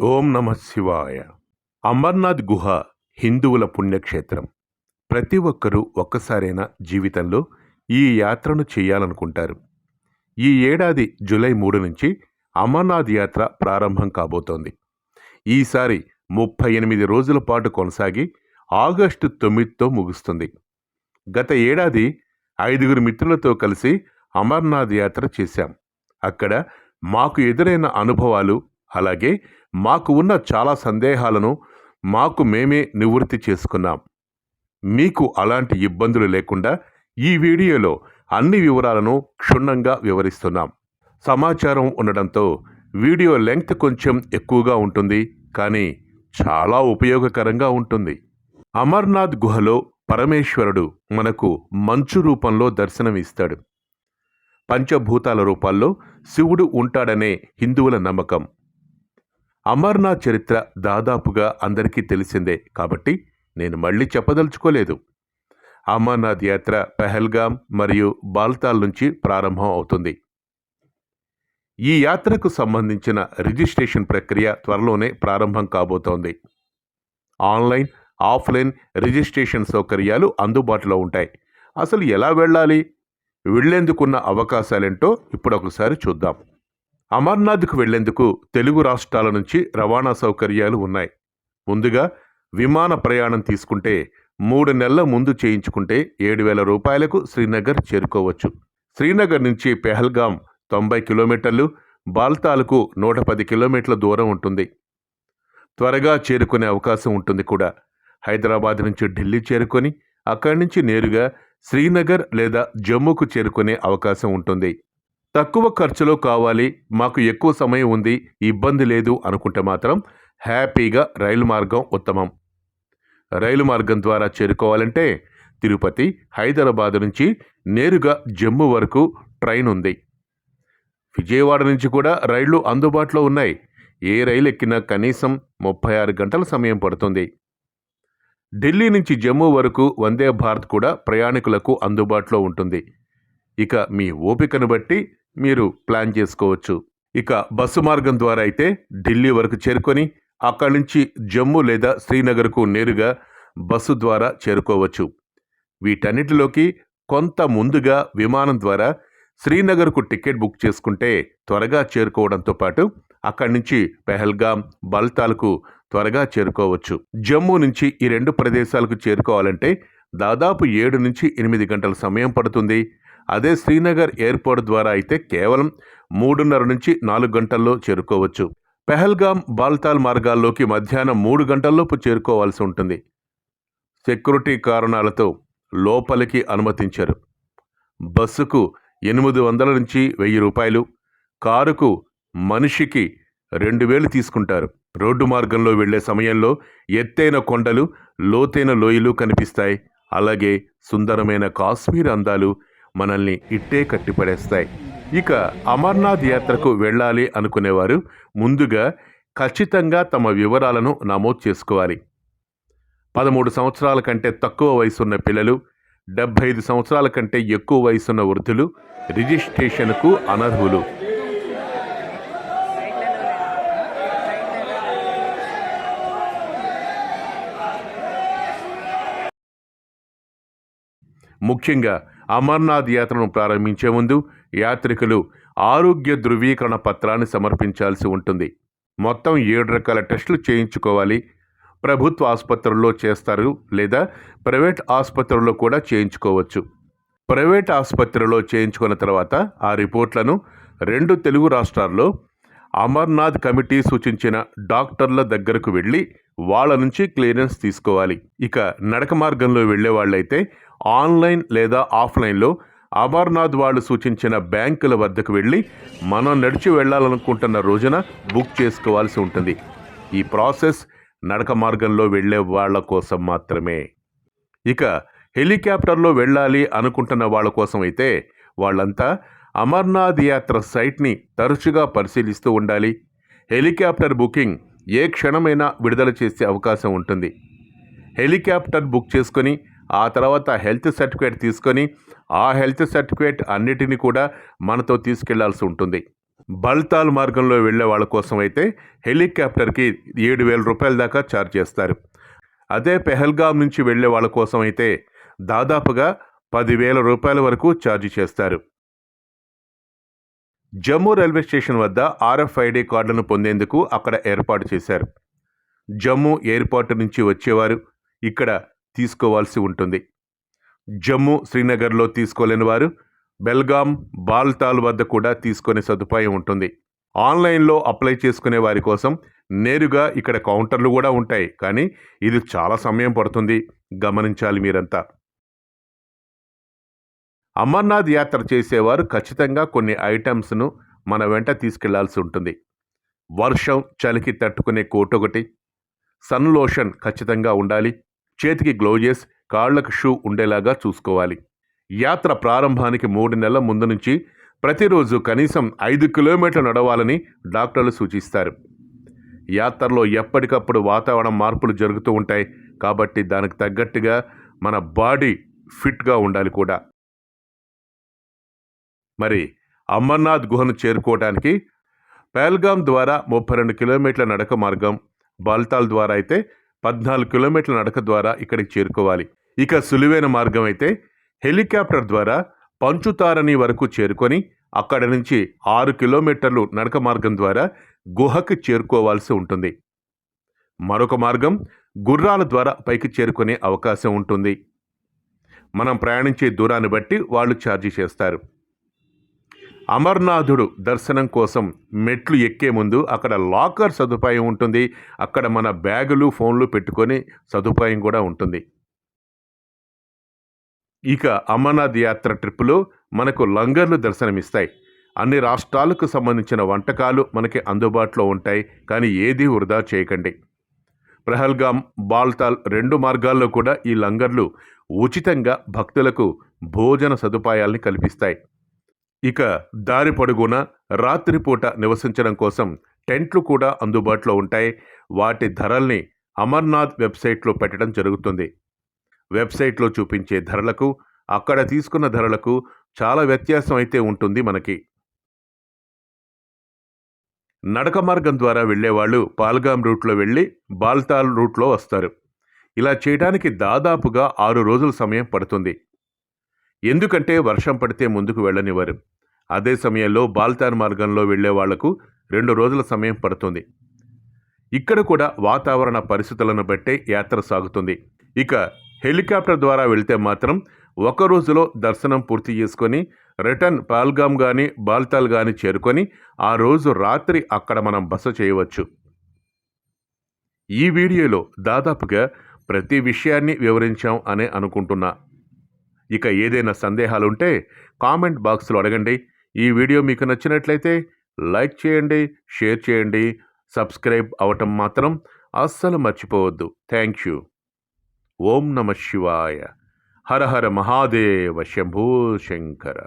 ఓం నమ శివాయ. అమర్నాథ్ గుహ హిందువుల పుణ్యక్షేత్రం. ప్రతి ఒక్కరూ ఒక్కసారైనా జీవితంలో ఈ యాత్రను చేయాలనుకుంటారు. ఈ ఏడాది జూలై మూడు నుంచి అమర్నాథ్ యాత్ర ప్రారంభం కాబోతోంది. ఈసారి ముప్పై ఎనిమిది రోజుల పాటు కొనసాగి ఆగస్టు తొమ్మిదితో ముగుస్తుంది. గత ఏడాది ఐదుగురు మిత్రులతో కలిసి అమర్నాథ్ యాత్ర చేశాం. అక్కడ మాకు ఎదురైన అనుభవాలు అలాగే మాకు ఉన్న చాలా సందేహాలను మాకు మేమే నివృత్తి చేసుకున్నాం. మీకు అలాంటి ఇబ్బందులు లేకుండా ఈ వీడియోలో అన్ని వివరాలను క్షుణ్ణంగా వివరిస్తున్నాం. సమాచారం ఉండడంతో వీడియో లెంగ్త్ కొంచెం ఎక్కువగా ఉంటుంది కానీ చాలా ఉపయోగకరంగా ఉంటుంది. అమర్నాథ్ గుహలో పరమేశ్వరుడు మనకు మంచు రూపంలో దర్శనమిస్తాడు. పంచభూతాల రూపాల్లో శివుడు ఉంటాడనే హిందువుల నమ్మకం. అమర్నాథ్ చరిత్ర దాదాపుగా అందరికీ తెలిసిందే కాబట్టి నేను మళ్ళీ చెప్పదలుచుకోలేదు. అమర్నాథ్ యాత్ర పెహల్గాం మరియు బాల్తాల్ నుంచి ప్రారంభం అవుతుంది. ఈ యాత్రకు సంబంధించిన రిజిస్ట్రేషన్ ప్రక్రియ త్వరలోనే ప్రారంభం కాబోతోంది. ఆన్లైన్ ఆఫ్లైన్ రిజిస్ట్రేషన్ సౌకర్యాలు అందుబాటులో ఉంటాయి. అసలు ఎలా వెళ్ళాలి? వెళ్ళేందుకున్న అవకాశాలేంటో ఇప్పుడు ఒకసారి చూద్దాం. అమర్నాథ్కు వెళ్ళేందుకు తెలుగు రాష్ట్రాల నుంచి రవాణా సౌకర్యాలు ఉన్నాయి. ముందుగా విమాన ప్రయాణం తీసుకుంటే మూడు నెలల ముందు చేయించుకుంటే ఏడు వేల రూపాయలకు శ్రీనగర్ చేరుకోవచ్చు. శ్రీనగర్ నుంచి పెహల్గాం తొంభై కిలోమీటర్లు బాల్తాలకు నూట పది కిలోమీటర్ల దూరం ఉంటుంది. త్వరగా చేరుకునే అవకాశం ఉంటుంది కూడా. హైదరాబాద్ నుంచి ఢిల్లీ చేరుకొని అక్కడి నుంచి నేరుగా శ్రీనగర్ లేదా జమ్మూకు చేరుకునే అవకాశం ఉంటుంది. తక్కువ ఖర్చులో కావాలి మాకు ఎక్కువ సమయం ఉంది ఇబ్బంది లేదు అనుకుంటే మాత్రం హ్యాపీగా రైలు మార్గం ఉత్తమం. రైలు మార్గం ద్వారా చేరుకోవాలంటే తిరుపతి హైదరాబాద్ నుంచి నేరుగా జమ్మూ వరకు ట్రైన్ ఉంది. విజయవాడ నుంచి కూడా రైళ్ళు అందుబాటులో ఉన్నాయి. ఏ రైలు ఎక్కినా కనీసం ముప్పై ఆరు గంటల సమయం పడుతుంది. ఢిల్లీ నుంచి జమ్మూ వరకు వందే భారత్ కూడా ప్రయాణికులకు అందుబాటులో ఉంటుంది. ఇక మీ ఓపికను బట్టి మీరు ప్లాన్ చేసుకోవచ్చు. ఇక బస్సు మార్గం ద్వారా అయితే ఢిల్లీ వరకు చేరుకొని అక్కడి నుంచి జమ్మూ లేదా శ్రీనగర్కు నేరుగా బస్సు ద్వారా చేరుకోవచ్చు. వీటన్నిటిలోకి కొంత ముందుగా విమానం ద్వారా శ్రీనగర్కు టికెట్ బుక్ చేసుకుంటే త్వరగా చేరుకోవడంతో పాటు అక్కడి నుంచి పెహల్గాం బల్తాల్కు త్వరగా చేరుకోవచ్చు. జమ్మూ నుంచి ఈ రెండు ప్రదేశాలకు చేరుకోవాలంటే దాదాపు ఏడు నుంచి ఎనిమిది గంటల సమయం పడుతుంది. అదే శ్రీనగర్ ఎయిర్పోర్ట్ ద్వారా అయితే కేవలం మూడున్నర నుంచి నాలుగు గంటల్లో చేరుకోవచ్చు. పెహల్గామ్ బాల్తాల్ మార్గాల్లోకి మధ్యాహ్నం మూడు గంటల్లోపు చేరుకోవాల్సి ఉంటుంది. సెక్యూరిటీ కారణాలతో లోపలికి అనుమతించారు. బస్సుకు ఎనిమిది వందల నుంచి వెయ్యి రూపాయలు కారుకు మనిషికి రెండు వేలు తీసుకుంటారు. రోడ్డు మార్గంలో వెళ్ళే సమయంలో ఎత్తైన కొండలు లోతైన లోయలు కనిపిస్తాయి. అలాగే సుందరమైన కాశ్మీర్ అందాలు మనల్ని ఇట్టే కట్టిపడేస్తాయి. ఇక అమర్నాథ్ యాత్రకు వెళ్ళాలి అనుకునేవారు ముందుగా ఖచ్చితంగా తమ వివరాలను నమోదు చేసుకోవాలి. పదమూడు సంవత్సరాల కంటే తక్కువ వయసున్న పిల్లలు డెబ్బై ఐదు సంవత్సరాల కంటే ఎక్కువ వయసున్న వృద్ధులు రిజిస్ట్రేషన్కు అనర్హులు. ముఖ్యంగా అమర్నాథ్ యాత్రను ప్రారంభించే ముందు యాత్రికులు ఆరోగ్య ధృవీకరణ పత్రాన్ని సమర్పించాల్సి ఉంటుంది. మొత్తం ఏడు రకాల టెస్టులు చేయించుకోవాలి. ప్రభుత్వ ఆసుపత్రుల్లో చేస్తారు లేదా ప్రైవేట్ ఆసుపత్రుల్లో కూడా చేయించుకోవచ్చు. ప్రైవేట్ ఆసుపత్రిలో చేయించుకున్న తర్వాత ఆ రిపోర్ట్లను రెండు తెలుగు రాష్ట్రాల్లో అమర్నాథ్ కమిటీ సూచించిన డాక్టర్ల దగ్గరకు వెళ్ళి వాళ్ళ నుంచి క్లియరెన్స్ తీసుకోవాలి. ఇక నడక మార్గంలో వెళ్ళే వాళ్ళైతే ఆన్లైన్ లేదా ఆఫ్లైన్లో అమర్నాథ్ వాళ్ళు సూచించిన బ్యాంకుల వద్దకు వెళ్ళి మనం నడిచి వెళ్ళాలనుకుంటున్న రోజున బుక్ చేసుకోవాల్సి ఉంటుంది. ఈ ప్రాసెస్ నడక మార్గంలో వెళ్ళే వాళ్ళ కోసం మాత్రమే. ఇక హెలికాప్టర్లో వెళ్ళాలి అనుకుంటున్న వాళ్ళ కోసం అయితే వాళ్ళంతా అమర్నాథ్ యాత్ర సైట్ని తరచుగా పరిశీలిస్తూ ఉండాలి. హెలికాప్టర్ బుకింగ్ ఏ క్షణమైనా విడుదల చేసే అవకాశం ఉంటుంది. హెలికాప్టర్ బుక్ చేసుకొని ఆ తర్వాత హెల్త్ సర్టిఫికేట్ తీసుకొని ఆ హెల్త్ సర్టిఫికేట్ అన్నిటినీ కూడా మనతో తీసుకెళ్ళాల్సి ఉంటుంది. బల్తాల్ మార్గంలో వెళ్ళే వాళ్ళ కోసం అయితే హెలికాప్టర్కి ఏడు వేల రూపాయల దాకా ఛార్జ్ చేస్తారు. అదే పెహల్గాం నుంచి వెళ్ళే వాళ్ళ కోసం అయితే దాదాపుగా పదివేల రూపాయల వరకు ఛార్జ్ చేస్తారు. జమ్మూ రైల్వే స్టేషన్ వద్ద ఆర్ఎఫ్ఐడి కార్డులను పొందేందుకు అక్కడ ఏర్పాటు చేశారు. జమ్మూ ఎయిర్పోర్ట్ నుంచి వచ్చేవారు ఇక్కడ తీసుకోవాల్సి ఉంటుంది. జమ్మూ శ్రీనగర్లో తీసుకోలేని వారు బెల్గాం బాల్తాల్ వద్ద కూడా తీసుకునే సదుపాయం ఉంటుంది. ఆన్లైన్లో అప్లై చేసుకునే వారి కోసం నేరుగా ఇక్కడ కౌంటర్లు కూడా ఉంటాయి. కానీ ఇది చాలా సమయం పడుతుంది. గమనించాలి మీరంతా. అమర్నాథ్ యాత్ర చేసేవారు ఖచ్చితంగా కొన్ని ఐటమ్స్ను మన వెంట తీసుకెళ్ళాల్సి ఉంటుంది. వర్షం చలికి తట్టుకునే కోట్ ఒకటి సన్ లోషన్ ఖచ్చితంగా ఉండాలి చేతికి గ్లోజెస్ కాళ్ళకు షూ ఉండేలాగా చూసుకోవాలి. యాత్ర ప్రారంభానికి మూడు నెలల ముందు నుంచి ప్రతిరోజు కనీసం ఐదు కిలోమీటర్లు నడవాలని డాక్టర్లు సూచిస్తారు. యాత్రలో ఎప్పటికప్పుడు వాతావరణ మార్పులు జరుగుతూ ఉంటాయి కాబట్టి దానికి తగ్గట్టుగా మన బాడీ ఫిట్గా ఉండాలి కూడా. మరి అమర్నాథ్ గుహను చేరుకోవడానికి పహల్గాం ద్వారా ముప్పై రెండు కిలోమీటర్ల నడక మార్గం బాల్తాల్ ద్వారా అయితే పద్నాలుగు కిలోమీటర్ల నడక ద్వారా ఇక్కడికి చేరుకోవాలి. ఇక సులువైన మార్గం అయితే హెలికాప్టర్ ద్వారా పంచుతారని వరకు చేరుకొని అక్కడ నుంచి ఆరు కిలోమీటర్లు నడక మార్గం ద్వారా గుహకి చేరుకోవాల్సి ఉంటుంది. మరొక మార్గం గుర్రాల ద్వారా పైకి చేరుకునే అవకాశం ఉంటుంది. మనం ప్రయాణించే దూరాన్ని బట్టి వాళ్ళు ఛార్జీ చేస్తారు. అమర్నాథుడు దర్శనం కోసం మెట్లు ఎక్కే ముందు అక్కడ లాకర్ సదుపాయం ఉంటుంది. అక్కడ మన బ్యాగులు ఫోన్లు పెట్టుకొని సదుపాయం కూడా ఉంటుంది. ఇక అమర్నాథ్ యాత్ర ట్రిప్పులో మనకు లంగర్లు దర్శనమిస్తాయి. అన్ని రాష్ట్రాలకు సంబంధించిన వంటకాలు మనకి అందుబాటులో ఉంటాయి. కానీ ఏది వృధా చేయకండి. ప్రహల్గాం బాల్తాల్ రెండు మార్గాల్లో కూడా ఈ లంగర్లు ఉచితంగా భక్తులకు భోజన సదుపాయాల్ని కల్పిస్తాయి. ఇక దారి పొడుగున రాత్రిపూట నివసించడం కోసం టెంట్లు కూడా అందుబాటులో ఉంటాయి. వాటి ధరల్ని అమర్నాథ్ వెబ్సైట్లో పెట్టడం జరుగుతుంది. వెబ్సైట్లో చూపించే ధరలకు అక్కడ తీసుకున్న ధరలకు చాలా వ్యత్యాసం అయితే ఉంటుంది మనకి. నడక మార్గం ద్వారా వెళ్ళేవాళ్ళు పాల్గాం రూట్లో వెళ్ళి బాల్తాల్ రూట్లో వస్తారు. ఇలా చేయడానికి దాదాపుగా ఆరు రోజుల సమయం పడుతుంది. ఎందుకంటే వర్షం పడితే ముందుకు వెళ్ళనివ్వరు. అదే సమయంలో బాల్తాన్ మార్గంలో వెళ్ళే వాళ్ళకు రెండు రోజుల సమయం పడుతుంది. ఇక్కడ కూడా వాతావరణ పరిస్థితులను బట్టే యాత్ర సాగుతుంది. ఇక హెలికాప్టర్ ద్వారా వెళ్తే మాత్రం ఒక రోజులో దర్శనం పూర్తి చేసుకొని రిటర్న్ పాల్గామ్ కానీ బాల్తాల్ కానీ చేరుకొని ఆ రోజు రాత్రి అక్కడ మనం బస చేయవచ్చు. ఈ వీడియోలో దాదాపుగా ప్రతి విషయాన్ని వివరించాం అనే అనుకుంటున్నా. ఇక ఏదైనా సందేహాలుంటే కామెంట్ బాక్స్లో అడగండి. ఈ వీడియో మీకు నచ్చినట్లయితే లైక్ చేయండి షేర్ చేయండి సబ్స్క్రైబ్ అవటం మాత్రం అస్సలు మర్చిపోవద్దు. Thank you. ఓం నమ శివాయ. హర హర మహాదేవ శంభూ శంకర.